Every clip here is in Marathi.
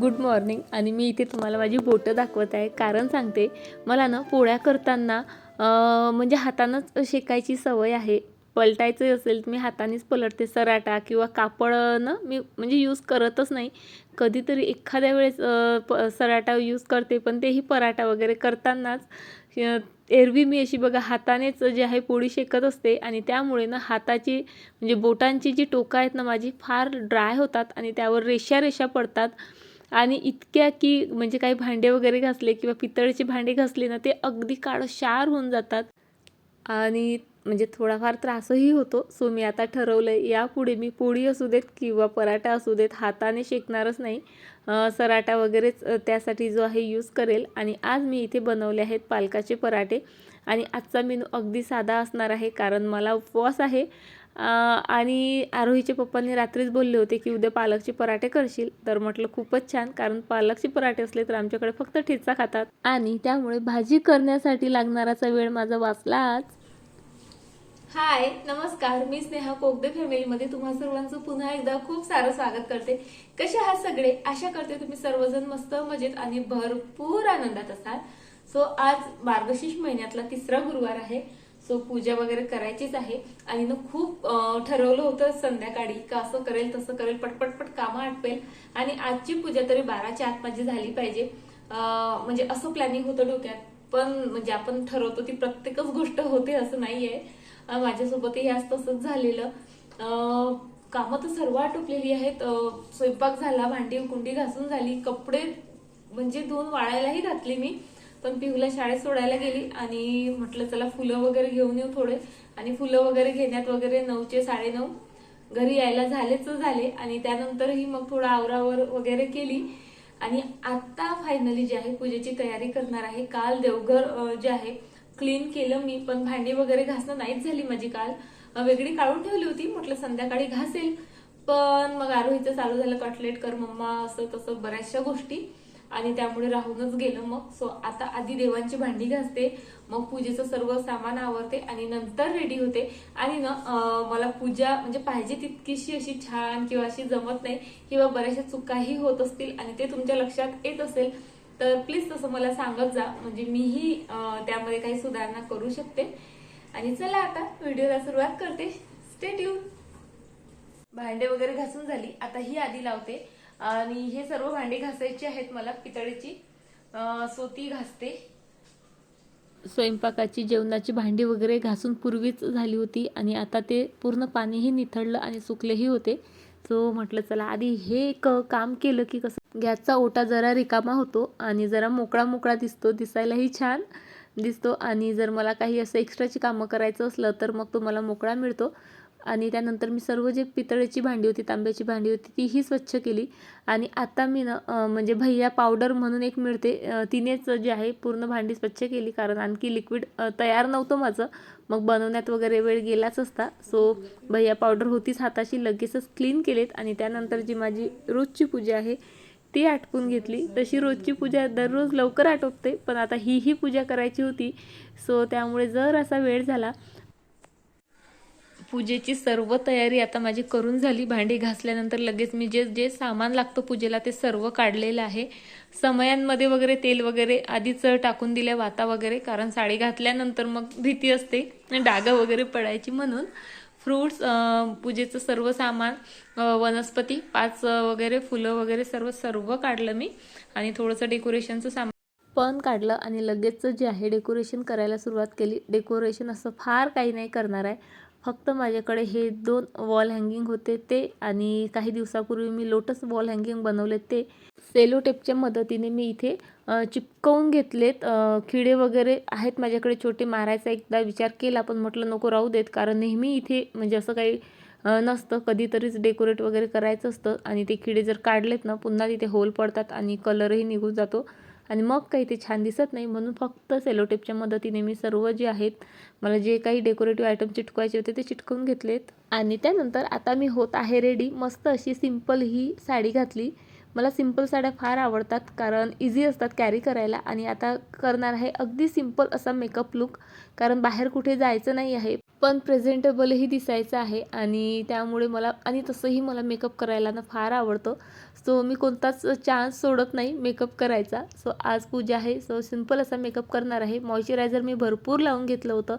Good morning. आणि मी इथे तुम्हाला माझी बोटं दाखवत आहे. कारण सांगते मला ना पोळ्या करताना म्हणजे हातानंच शेकायची सवय आहे. पलटायचं असेल तर मी हातानेच पलटते. सराटा किंवा कापड ना मी म्हणजे यूज करतच नाही. कधीतरी एखाद्या वेळेस प सराटा यूज करते पण तेही पराठा वगैरे करतानाच एरवी मी अशी बघा हातानेच जे आहे पोळी शेकत असते. आणि त्यामुळे ना हाताची म्हणजे बोटांची जी टोकं आहेत ना माझी फार ड्राय होतात आणि त्यावर रेषा रेषा पडतात. आणि इतक्या की म्हणजे काही भांडे वगैरे घासले किंवा पितळेचे भांडे घासले ना ते अगदी काळशार होऊन जातात. आणि म्हणजे थोडाफार त्रासही होतो. सो मी आता ठरवलं आहे यापुढे मी पोळी असू देत किंवा पराठा असू देत हाताने शेकणारच नाही. सराटा वगैरेच त्यासाठी जो आहे यूज करेल. आणि आज मी इथे बनवले आहेत पालकाचे पराठे. आणि आजचा मेनू अगदी साधा असणार आहे कारण मला उपवास आहे. आणि आरोहीचे पप्पांनी रात्रीच बोलले होते की उद्या पालकचे पराठे करशील. तर म्हटलं खूपच छान कारण पालकचे पराठे असले तर आमच्याकडे फक्त ठेचा खातात. आणि त्यामुळे भाजी करण्यासाठी लागणाराचा वेळ माझा वाचलाच हाय नमस्कार. मी स्नेहा कोगदे फॅमिलीमध्ये तुम्हा सर्वांचं पुन्हा एकदा खूप सारं स्वागत करते. कसे आहात सगळे? आशा करते तुम्ही सर्वजण मस्त मजेत आणि भरपूर आनंदात असाल. सो आज मार्गशीर्ष महिन्यातला तिसरा गुरुवार आहे. सो पूजा वगैरे करायचीच आहे. आणि ना खूप ठरवलं होतं संध्याकाळी का असं करेल तसं करेल पटपटपट कामं आटपेल आणि आजची पूजा तरी बाराच्या आत माझी झाली पाहिजे. म्हणजे असं प्लॅनिंग होतं डोक्यात. पण म्हणजे आपण ठरवतो ती प्रत्येकच गोष्ट होते असं नाहीये. माझ्यासोबतही आज तसंच झालेलं. कामं तर सर्व आटोपलेली आहेत. स्वयंपाक झाला भांडी कुंडी घासून झाली कपडे म्हणजे धुवून वाळायलाही घातली मी पण पिहूला शाळेत सोडायला गेली आणि म्हटलं चला फुलं वगैरे घेऊन येऊ थोडे. आणि फुलं वगैरे घेण्यात वगैरे नऊचे साडेनऊ घरी यायला झालेच झाले आणि त्यानंतरही मग थोडं आवरावर वगैरे केली. आणि आता फायनली जे आहे पूजेची तयारी करणार आहे. काल देवघर जे आहे क्लीन केलं मी पण भांडी वगैरे घासणं नाहीच झाली माझी काल. वेगळी काढून ठेवली होती म्हटलं संध्याकाळी घासेल. पण मग आरोहीचं चालू झालं कटलेट कर मम्मा असं तसं बऱ्याचशा गोष्टी. आणि त्यामुळे राहूनच गेलं मग. सो आता आधी देवांची भांडी घासते मग पूजेचं सर्व सामान आवरते आणि नंतर रेडी होते. आणि ना मला पूजा म्हणजे पाहिजे तितकीशी अशी छान किंवा अशी जमत नाही किंवा बऱ्याचशा चुकाही होत असतील आणि ते तुमच्या लक्षात येत असेल तर प्लीज तसं मला सांगत जा. म्हणजे मीही त्यामध्ये काही सुधारणा करू शकते. आणि चला आता व्हिडिओला सुरुवात करते. स्टेट यू भांडे वगैरे घासून झाली. आता ही आधी लावते. आणि हे सर्व भांडे घासायचे आहेत मला. पितळेची अं, सो ती घासते. स्वयंपाकाची जेवणाची भांडी वगैरे घासून पूर्वीच झाली होती. आणि आता ते पूर्ण पाणीही निथळलं आणि सुकलेही होते. सो म्हटलं चला आधी हे एक काम केलं की कसं गॅसचा ओटा जरा रिकामा होतो आणि जरा मोकळा मोकळा दिसतो दिसायलाही छान दिसतो. आणि जर मला काही असं एक्स्ट्राची कामं करायचं असलं तर मग तो मला मोकळा मिळतो. आणि त्यानंतर मी सर्व जे पितळेची भांडी होती तांब्याची भांडी होती तीही स्वच्छ केली. आणि आता मी ना म्हणजे भैया पावडर म्हणून एक मिळते. तिनेच जे आहे पूर्ण भांडी स्वच्छ केली. कारण आणखी लिक्विड तयार नव्हतं माझं. मग बनवण्यात वगैरे वेळ गेलाच असता. सो भैया पावडर होतीच हाताशी लगेचच क्लीन केलेत. आणि त्यानंतर जी माझी रोजची पूजा आहे ती आटपून घेतली. तशी रोजची पूजा दररोज लवकर आटोपते. पण आता ही ही पूजा करायची होती. सो त्यामुळे जर असा वेळ झाला पूजेची सर्व तयारी आता माझी करून झाली. भांडी घासल्यानंतर लगेच मी जे जे सामान लागतं पूजेला ते सर्व काढलेलं आहे. समयांमध्ये वगैरे तेल वगैरे आधीच टाकून दिल्या वाता वगैरे कारण साडी घातल्यानंतर मग भीती असते. डाग वगैरे पडायची म्हणून. फ्रूट्स पूजेचं सर्व सामान वनस्पती पाच वगैरे फुलं वगैरे सर्व सर्व काढलं मी. आणि थोडंसं डेकोरेशनचं सामान पण काढलं आणि लगेच जे आहे डेकोरेशन करायला सुरुवात केली. डेकोरेशन असं फार काही नाही करणार आहे. फक्त माझ्याकडे हे दोन वॉल हँगिंग होते ते आणि काही दिवसापूर्वी मी लोटस वॉल हँगिंग बनवले ते. सेलो टेपच्या मदतीने मी इथे चिपकवून घेतलेत. अ, किडे वगैरे आहेत माझ्याकडे छोटे मारायचा एकदा विचार केला पण म्हटलं नको राहू देत कारण नेहमी इथे म्हणजे असं काही नसतं. कधीतरीच डेकोरेट वगैरे करायचं असतं आणि ते किडे जर काढलेत ना पुन्हा तिथे होल पडतात आणि कलरही निघून जातो. आणि मग काही ते छान दिसत नाही म्हणून फक्त सेलोटेपच्या मदतीने मी सर्व जे आहेत मला जे काही डेकोरेटिव्ह आयटम चिटकवायचे होते ते चिटकवून घेतलेत. आणि त्यानंतर आता मी होत आहे रेडी मस्त अशी सिंपल ही साडी घातली. मला सिंपल साड्या फार आवडतात कारण इझी असतात कॅरी करायला आणि आता करणार आहे अगदी सिंपल असा मेकअप लुक कारण बाहेर कुठे जायचं नाही आहे पण प्रेझेंटेबलही दिसायचं आहे आणि त्यामुळे मला आणि तसंही मला मेकअप करायला ना फार आवडतं. सो मी कोणताच चान्स सोडत नाही मेकअप करायचा. सो आज पूजा आहे सो सिंपल असा मेकअप करणार आहे. मॉइश्चरायझर मी भरपूर लावून घेतलं होतं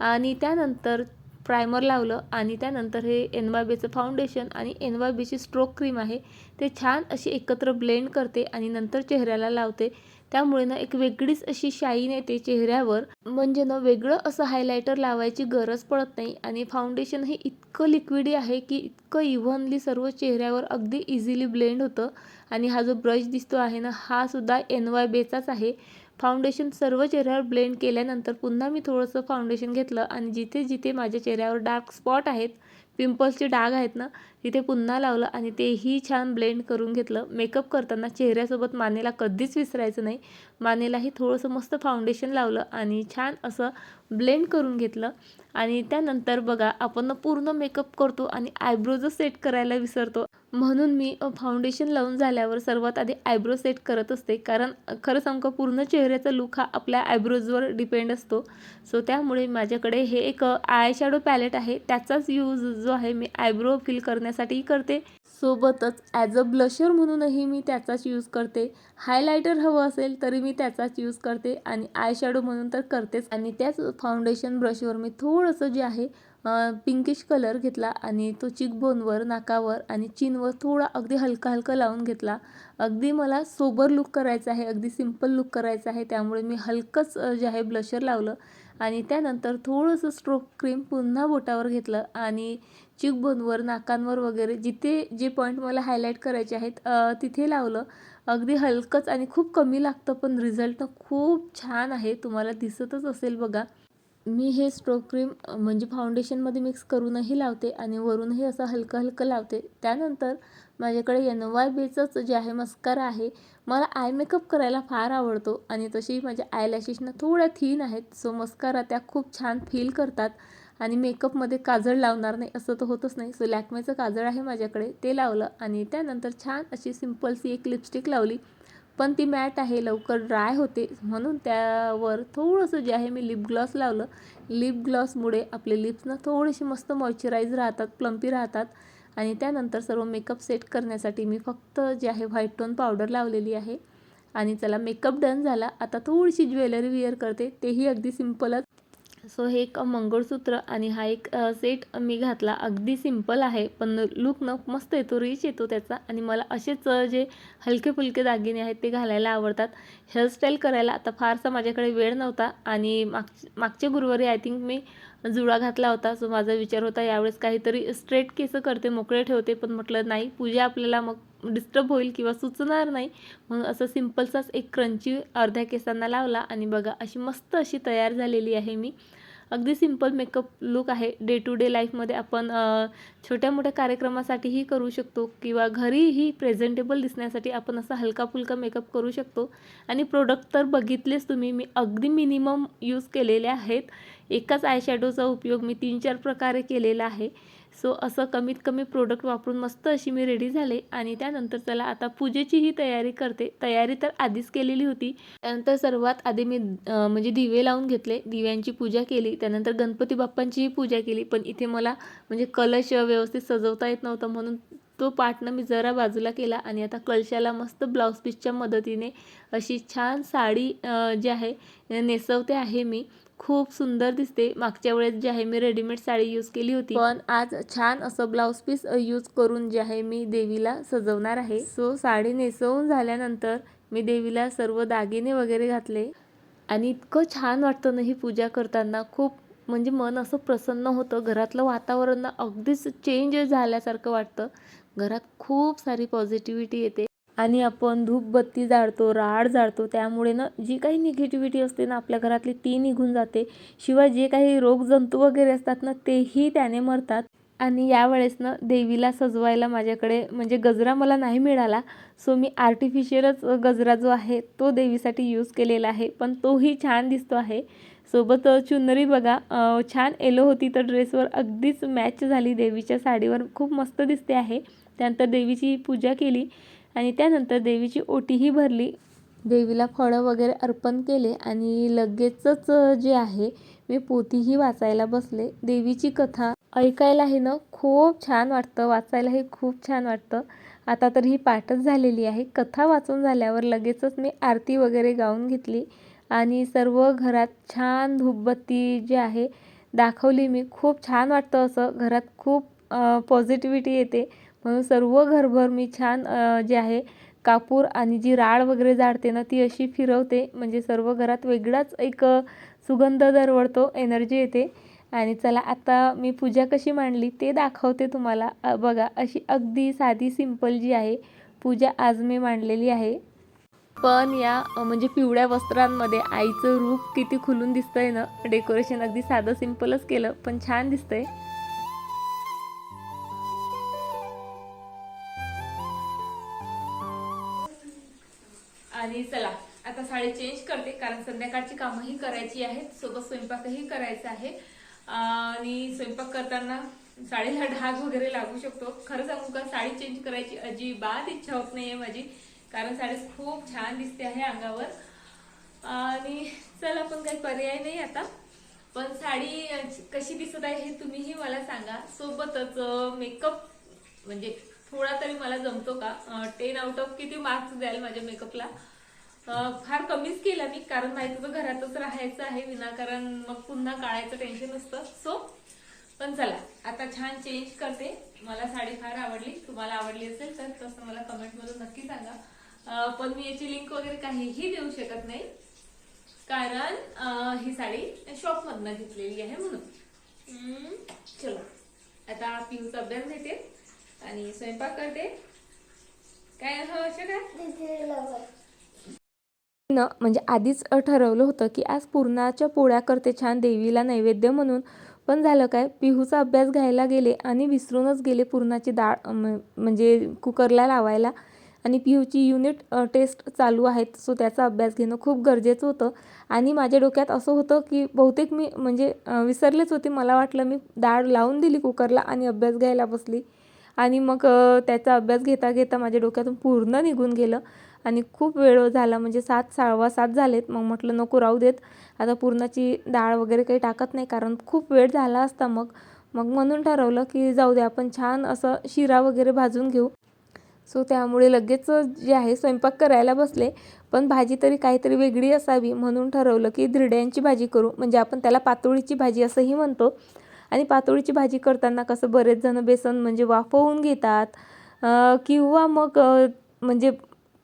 आणि त्यानंतर प्रायमर लावलं आणि त्यानंतर हे एन वाय बीचं फाउंडेशन आणि एन वाय बीची स्ट्रोक क्रीम आहे ते छान अशी एकत्र ब्लेंड करते आणि नंतर चेहऱ्याला लावते. त्यामुळे ना एक वेगळीच अशी शाईन येते चेहऱ्यावर. म्हणजे ना वेगळं असं हायलायटर लावायची गरज पडत नाही आणि फाउंडेशन हे इतकं लिक्विडी आहे की इतकं इव्हनली सर्व चेहऱ्यावर अगदी इझिली ब्लेंड होतं. आणि हा जो ब्रश दिसतो आहे ना हा सुद्धा एन वाय बेचाच आहे. फाउंडेशन सर्व चेहऱ्यावर ब्लेंड केल्यानंतर पुन्हा मी थोडंसं फाउंडेशन घेतलं आणि जिथे जिथे माझ्या चेहऱ्यावर डार्क स्पॉट आहेत पिंपल्सचे डाग आहेत ना तिथे पुन्हा लावलं आणि तेही छान ब्लेंड करून घेतलं. मेकअप करताना चेहऱ्यासोबत मानेला कधीच विसरायचं नाही. मानेलाही थोडंसं मस्त फाउंडेशन लावलं आणि छान असं ब्लेंड करून घेतलं. आणि त्यानंतर बघा आपण पूर्ण मेकअप करतो आणि आयब्रोज सेट करायला विसरतो. म्हणून मी फाउंडेशन लावून झाल्यावर सर्वात आधी आयब्रो सेट करत असते. कारण खरं सांगू पूर्ण चेहऱ्याचा लुक हा आपल्या आयब्रोजवर डिपेंड असतो. सो त्यामुळे माझ्याकडे हे एक आय शॅडो पॅलेट आहे. त्याचाच यूज जो आहे मी आयब्रो फिल करण्यासाठीही करते. सोबतच ॲज अ ब्लशर म्हणूनही मी त्याचाच यूज करते. हायलायटर हवं असेल तरी मी त्याचाच यूज करते आणि आय शॅडो म्हणून तर करतेच. आणि त्याच फाउंडेशन ब्रशवर मी थोडंसं जे आहे पिंकिश कलर घेतला आणि तो चिकबोनवर नाकावर आणि चीनवर थोडा अगदी हलका हलका लावून घेतला. अगदी मला सोबर लुक करायचा आहे अगदी सिंपल लुक करायचा आहे त्यामुळे मी हलकंच जे आहे ब्लशर लावलं. आणि त्यानंतर थोडंसं स्ट्रोक क्रीम पुन्हा बोटावर घेतलं आणि चिकबोनवर नाकांवर वगैरे जिथे जे पॉईंट मला हायलाईट करायचे आहेत तिथे लावलं. अगदी हलकंच आणि खूप कमी लागतं पण रिझल्ट खूप छान आहे. तुम्हाला दिसतच असेल बघा. मी हे स्ट्रोक क्रीम म्हणजे फाउंडेशनमध्ये मिक्स करूनही लावते आणि वरूनही असं हलकं हलकं लावते. त्यानंतर माझ्याकडे एन वाय बेचंच जे आहे मस्कारा आहे मला आय मेकअप करायला फार आवडतो. आणि तशी माझ्या आय लॅशेसना थोड्या थीन आहेत. सो मस्कारा त्या खूप छान फील करतात. आणि मेकअपमध्ये काजळ लावणार नाही असं तर होतच नाही. सो लॅकमेचं काजळ आहे माझ्याकडे ते लावलं आणि त्यानंतर छान अशी सिम्पलसी एक लिपस्टिक लावली. पण ती मॅट आहे लवकर ड्राय होते. म्हणून त्यावर थोडंसं जे आहे मी लिप ग्लॉस लावलं. लिप ग्लॉसमुळे आपले लिप्स ना थोडेसे मस्त मॉइश्चराईज राहतात प्लम्पी राहतात. आणि त्यानंतर सर्व मेकअप सेट करण्यासाठी मी फक्त जे आहे व्हाईट टोन पावडर लावलेली आहे. आणि चला मेकअप डन झाला. आता थोडीशी ज्वेलरी विअर करते. तेही अगदी सिम्पलच सो हे एक मंगळसूत्र आणि हा एक सेट मी घातला. अगदी सिंपल आहे पण लुक न मस्त येतो रिच येतो त्याचा. आणि मला असेच जे हलके फुलके दागिने आहेत ते घालायला आवडतात. हेअरस्टाईल करायला आता फारसा माझ्याकडे वेळ नव्हता आणि माग मागच्या गुरुवारी आय थिंक मी जुळा घातला होता. सो माझा विचार होता यावेळेस काहीतरी स्ट्रेट केस करते मोकळे ठेवते. पण म्हटलं नाही पूजा आपल्याला मग डिस्टर्ब होईल किंवा सुचणार नाही. म्हणून असं सिम्पलचाच एक क्रंची अर्ध्या केसांना लावला आणि बघा अशी मस्त अशी तयार झालेली आहे मी. अगदी सिंपल मेकअप लुक आहे. डे टू डे लाईफमध्ये आपण छोट्या मोठ्या कार्यक्रमासाठीही करू शकतो किंवा घरीही प्रेझेंटेबल दिसण्यासाठी आपण असा हलका फुलका मेकअप करू शकतो. आणि प्रोडक्ट तर बघितलेच तुम्ही. मी अगदी मिनिमम यूज केलेले आहेत. एकाच आय शॅडोचा उपयोग मी तीन चार प्रकारे केलेला आहे. सो असं कमीत कमी प्रोडक्ट वापरून मस्त अशी मी रेडी झाले आणि त्यानंतर चला आता पूजेचीही तयारी करते. तयारी तर आधीच केलेली होती. त्यानंतर सर्वात आधी मी म्हणजे दिवे लावून घेतले. दिव्यांची पूजा केली. त्यानंतर गणपती बाप्पांचीही पूजा केली. पण इथे मला म्हणजे कलश व्यवस्थित सजवता येत नव्हतं म्हणून तो पार्टनं मी जरा बाजूला केला आणि आता कळशाला मस्त ब्लाऊज पीसच्या मदतीने अशी छान साडी जी आहे नेसवते आहे मी. खूप सुंदर दिसते. मागच्या वेळेस जे आहे मी रेडीमेड साडी यूज केली होती. पण आज छान असं ब्लाऊज पीस यूज करून जे आहे मी देवीला सजवणार आहे. सो साडी नेसवून झाल्यानंतर मी देवीला सर्व दागिने वगैरे घातले. आणि इतकं छान वाटतं ना ही पूजा करताना. खूप म्हणजे मन असं प्रसन्न होतं. घरातलं वातावरण अगदीच चेंज झाल्यासारखं वाटतं. घरात खूप सारी पॉझिटिव्हिटी येते. आणि आपण धूपबत्ती जाळतो राड जाळतो त्यामुळे ना जी काही निगेटिव्हिटी असते ना आपल्या घरातली ती निघून जाते. शिवाय जे काही रोगजंतू वगैरे असतात ना तेही त्याने मरतात. आणि यावेळेस ना देवीला सजवायला माझ्याकडे म्हणजे गजरा मला नाही मिळाला. सो मी आर्टिफिशियलच गजरा जो आहे तो देवीसाठी यूज केलेला आहे. पण तोही छान दिसतो आहे. सोबत चुनरी बघा छान येलो होती तर ड्रेसवर अगदीच मॅच झाली. देवीच्या साडीवर खूप मस्त दिसते आहे. त्यानंतर देवीची पूजा केली. आणि त्यानंतर देवीची ओटीही भरली. देवीला फळं वगैरे अर्पण केले आणि लगेचच जे आहे मी पोथीही वाचायला बसले. देवीची कथा ऐकायला हे ना खूप छान वाटतं. वाचायलाही खूप छान वाटतं. आता तर ही पाठच झालेली आहे. कथा वाचून झाल्यावर लगेचच मी आरती वगैरे गाऊन घेतली आणि सर्व घरात छान धूपबत्ती जी आहे दाखवली मी. खूप छान वाटतं असं. घरात खूप पॉझिटिव्हिटी येते. म्हणून सर्व घरभर मी छान जे आहे कापूर आणि जी राळ वगैरे जाळते ना ती अशी फिरवते. म्हणजे सर्व घरात वेगळाच एक सुगंध दरवळतो एनर्जी येते. आणि चला आता मी पूजा कशी मांडली ते दाखवते तुम्हाला. बघा अशी अगदी साधी सिंपल जी आहे पूजा आज मी मांडलेली आहे. पण या म्हणजे पिवळ्या वस्त्रांमध्ये आईचं रूप किती खुलून दिसतंय ना डेकोरेशन अगदी साधं सिंपलच केलं पण छान दिसतंय. सकाळी चेंज करते कारण संध्याकाळची कामंही करायची आहेत. सोबत स्वयंपाकही करायचा आहे. आणि स्वयंपाक करताना साडीला ढाग वगैरे लागू शकतो. खरं सांगू का साडी चेंज करायची अजिबात इच्छा होत नाहीये माझी कारण साडी खूप छान दिसते आहे अंगावर. आणि चला पण काही पर्याय नाही आता. पण साडी कशी दिसत आहे हे तुम्हीही मला सांगा. सोबतच मेकअप म्हणजे थोडा तरी मला जमतो का? टेन आउट ऑफ किती मार्क्स द्याल माझ्या मेकअपला फार कमीच केला मी कारण माहिती होतं घरातच राहायचं आहे विनाकारण मग पुन्हा काढायचं टेन्शन असतं सो पण चला आता छान चेंज करते. मला साडी फार आवडली. तुम्हाला आवडली असेल तर तसं मला कमेंटमधून नक्की सांगा. पण मी याची लिंक वगैरे काहीही देऊ शकत नाही कारण ही साडी शॉप मधनं घेतलेली आहे म्हणून. चलो आता पिऊचा अभ्यास घेते आणि स्वयंपाक करते. काय हवं असं काय न म्हणजे आधीच ठरवलं होतं की आज पुरणाच्या पोळ्या करते छान देवीला नैवेद्य म्हणून. पण झालं काय? पिहूचा अभ्यास घ्यायला गेले आणि विसरूनच गेले पुरणाची डाळ म्हणजे कुकरला लावायला. आणि पिहूची युनिट टेस्ट चालू आहेत सो त्याचा अभ्यास घेणं खूप गरजेचं होतं. आणि माझ्या डोक्यात असं होतं की बहुतेक मी म्हणजे विसरलेच होते. मला वाटलं मी डाळ लावून दिली कुकरला आणि अभ्यास घ्यायला बसली. आणि मग त्याचा अभ्यास घेता घेता माझ्या डोक्यातून पूर्ण निघून गेलं. आणि खूप वेळ झाला म्हणजे सात सहावा सात झालेत. मग म्हटलं नको राहू देत. आता पुरणाची डाळ वगैरे काही टाकत नाही कारण खूप वेळ झाला असता मग. मग म्हणून ठरवलं की जाऊ दे आपण छान असं शिरा वगैरे भाजून घेऊ. सो त्यामुळे लगेच जे आहे स्वयंपाक करायला बसले. पण भाजी तरी काहीतरी वेगळी असावी म्हणून ठरवलं की धिरड्यांची भाजी करू. म्हणजे आपण त्याला पातोळीची भाजी असंही म्हणतो. आणि पातोळीची भाजी करताना कसं बरेच जण बेसन म्हणजे वाफवून घेतात. किंवा मग म्हणजे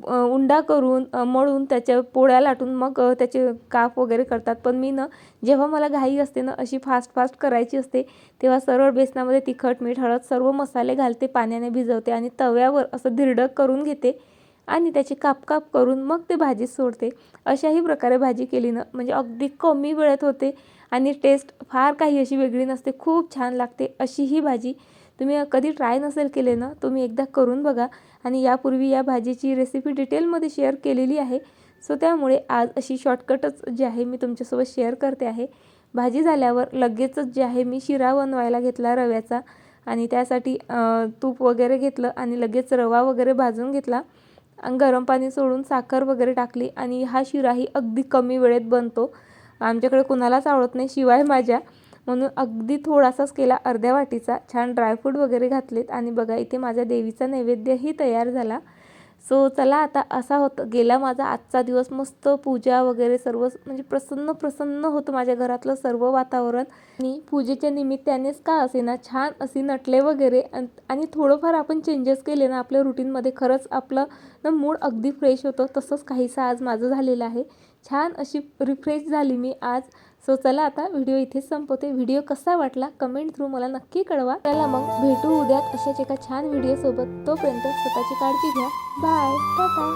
उंडा करून मळून त्याच्या पोळ्या लाटून मग त्याचे काप वगैरे करतात. पण मी ना जेव्हा मला घाई असते ना अशी फास्ट फास्ट करायची असते तेव्हा सरळ बेसनामध्ये तिखट मीठ हळद सर्व मसाले घालते पाण्याने भिजवते आणि तव्यावर असं धिरडक करून घेते आणि त्याचे काप काप करून मग ते भाजीत सोडते. अशाही प्रकारे भाजी केली ना म्हणजे अगदी कमी वेळेत होते आणि टेस्ट फार काही अशी वेगळी नसते खूप छान लागते अशी ही भाजी. तुम्ही कधी ट्राय नसेल केले ना तुम्ही एकदा करून बघा. आणि यापूर्वी या भाजीची रेसिपी डिटेलमध्ये शेअर केलेली आहे. सो त्यामुळे आज अशी शॉर्टकटच जी आहे मी तुमच्यासोबत शेअर करते आहे. भाजी झाल्यावर लगेचच जे आहे मी शिरा बनवायला घेतला रव्याचा. आणि त्यासाठी तूप वगैरे घेतलं आणि लगेच रवा वगैरे भाजून घेतला. आणि गरम पाणी सोडून साखर वगैरे टाकली. आणि हा शिराही अगदी कमी वेळेत बनतो. आमच्याकडे कुणालाच आवडत नाही शिवाय माझ्या. म्हणून अगदी थोडासाच केला अर्ध्या वाटीचा. छान ड्रायफ्रूट वगैरे घातलेत. आणि बघा इथे माझ्या देवीचा नैवेद्यही तयार झाला. सो चला आता असा होतं गेला माझा आजचा दिवस. मस्त पूजा वगैरे सर्व म्हणजे प्रसन्न प्रसन्न होतं माझ्या घरातलं सर्व वातावरण. आणि पूजेच्या निमित्तानेच का असे ना छान असे नटले वगैरे. आणि थोडंफार आपण चेंजेस केले ना आपल्या रुटीनमध्ये खरंच आपलं ना मूड अगदी फ्रेश होतं. तसंच काहीसं आज माझं झालेलं आहे. छान अशी रिफ्रेश झाली मी आज. सो चला आता व्हिडिओ इथे संपवते. व्हिडिओ कसा वाटला कमेंट थ्रू मला नक्की कळवा. चला मग भेटू उद्यात अशाच एका छान व्हिडिओसोबत तोपर्यंत स्वतःची काळजी घ्या. बाय टाटा